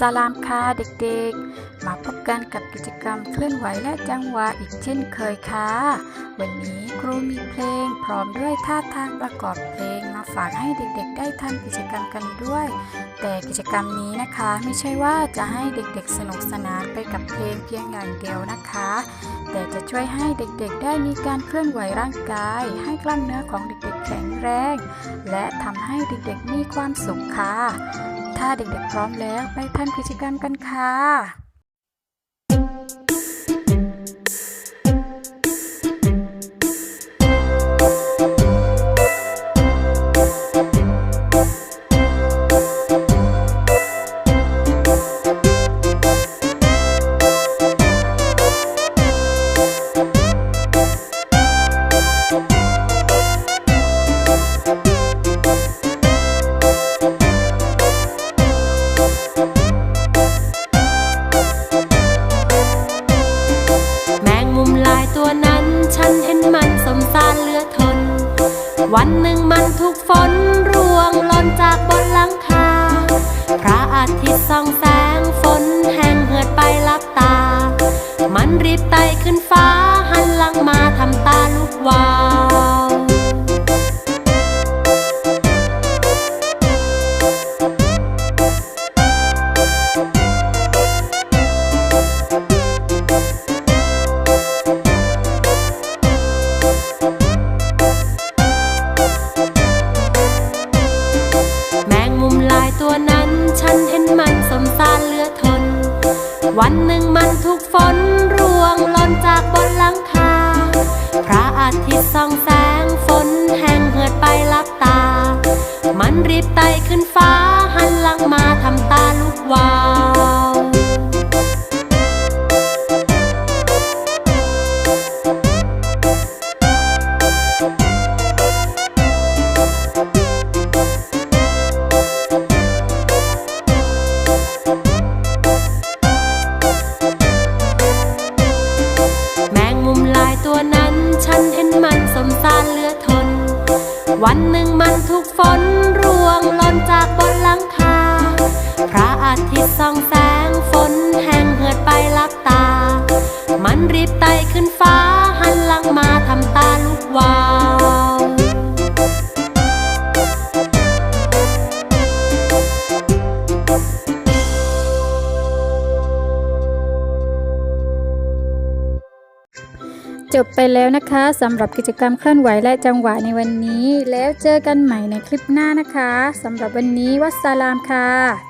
สลามค่ะเด็กๆ มาพบกันกับกิจกรรมเคลื่อนไหวและจังหวะอีกเช่นเคยค่ะ วันนี้ครูมีเพลงพร้อมด้วยท่าทางประกอบเพลงมาฝากให้เด็กๆ ได้ทำกิจกรรมกันด้วย แต่กิจกรรมนี้นะคะไม่ใช่ว่าจะให้เด็กๆ สนุกสนานไปกับเพลงเพียงอย่างเดียวนะคะ แต่จะช่วยให้เด็กๆ ได้มีการเคลื่อนไหวร่างกาย ให้กล้ามเนื้อของเด็กๆ แข็งแรง และทำให้เด็กๆ มีความสุขค่ะ ถ้าเด็กๆพร้อมแล้ว ไปทำกิจกรรมกันค่ะ วันหนึ่งมันถูกฝนร่วงหล่นจากบนหลังคา พระอาทิตย์ส่องแสงฝนแห้งเหือดไปลับตา มันรีบไต่ขึ้นฟ้า วันหนึ่งมันถูกฝนร่วงหล่นจากบนหลังคา พระอาทิตย์ส่องแสงฝนแห้งเหือดไปลับตา มันรีบไต่ขึ้นฟ้า ฉันเห็นมันสมสารเหลือทน วันหนึ่งมันถูกฝนร่วงหล่นจากบนหลังคา พระอาทิตย์ส่องแสงฝนแห้งเหือดไปลับตา มันรีบไต่ขึ้นฟ้าหันหลังมาทำตา จบไปแล้วนะคะสำหรับกิจกรรมเคลื่อนไหวและจังหวะในวันนี้ แล้วเจอกันใหม่ในคลิปหน้านะคะสำหรับวันนี้วัสสลามค่ะ